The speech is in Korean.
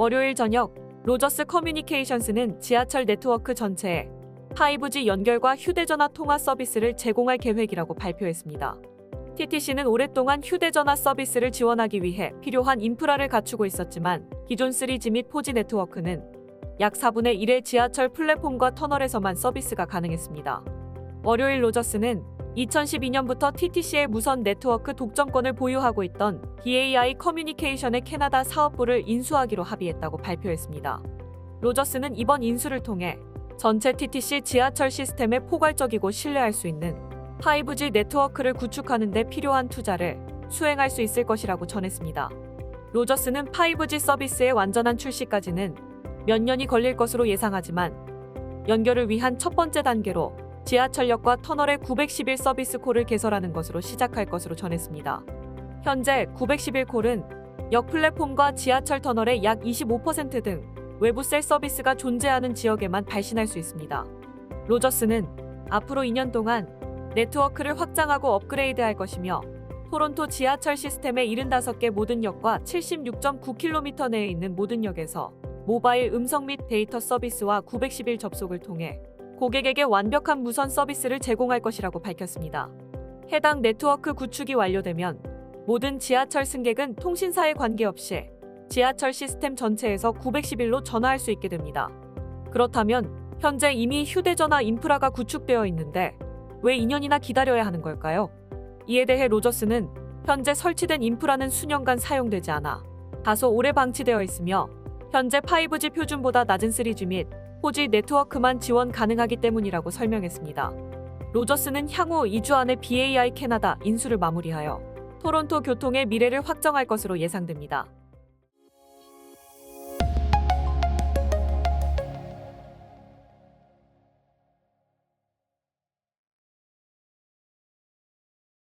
월요일 저녁 로저스 커뮤니케이션스는 지하철 네트워크 전체에 5G 연결과 휴대전화 통화 서비스를 제공할 계획이라고 발표했습니다. TTC는 오랫동안 휴대전화 서비스를 지원하기 위해 필요한 인프라를 갖추고 있었지만 기존 3G 및 4G 네트워크는 약 4분의 1의 지하철 플랫폼과 터널에서만 서비스가 가능했습니다. 월요일 로저스는 2012년부터 TTC의 무선 네트워크 독점권을 보유하고 있던 BAI 커뮤니케이션의 캐나다 사업부를 인수하기로 합의했다고 발표했습니다. 로저스는 이번 인수를 통해 전체 TTC 지하철 시스템에 포괄적이고 신뢰할 수 있는 5G 네트워크를 구축하는 데 필요한 투자를 수행할 수 있을 것이라고 전했습니다. 로저스는 5G 서비스의 완전한 출시까지는 몇 년이 걸릴 것으로 예상하지만 연결을 위한 첫 번째 단계로 지하철역과 터널의 911 서비스 콜을 개설하는 것으로 시작할 것으로 전했습니다. 현재 911 콜은 역 플랫폼과 지하철 터널의 약 25%등 외부 셀 서비스가 존재하는 지역에만 발신할 수 있습니다. 로저스는 앞으로 2년 동안 네트워크를 확장하고 업그레이드할 것이며 토론토 지하철 시스템의 75개 모든 역과 76.9km 내에 있는 모든 역에서 모바일 음성 및 데이터 서비스와 911 접속을 통해 고객에게 완벽한 무선 서비스를 제공할 것이라고 밝혔습니다. 해당 네트워크 구축이 완료되면 모든 지하철 승객은 통신사에 관계없이 지하철 시스템 전체에서 911로 전화할 수 있게 됩니다. 그렇다면 현재 이미 휴대전화 인프라가 구축되어 있는데 왜 2년이나 기다려야 하는 걸까요? 이에 대해 로저스는 현재 설치된 인프라는 수년간 사용되지 않아 다소 오래 방치되어 있으며 현재 5G 표준보다 낮은 3G 및 4G 네트워크만 지원 가능하기 때문이라고 설명했습니다. 로저스는 향후 2주 안에 BAI 캐나다 인수를 마무리하여 토론토 교통의 미래를 확정할 것으로 예상됩니다.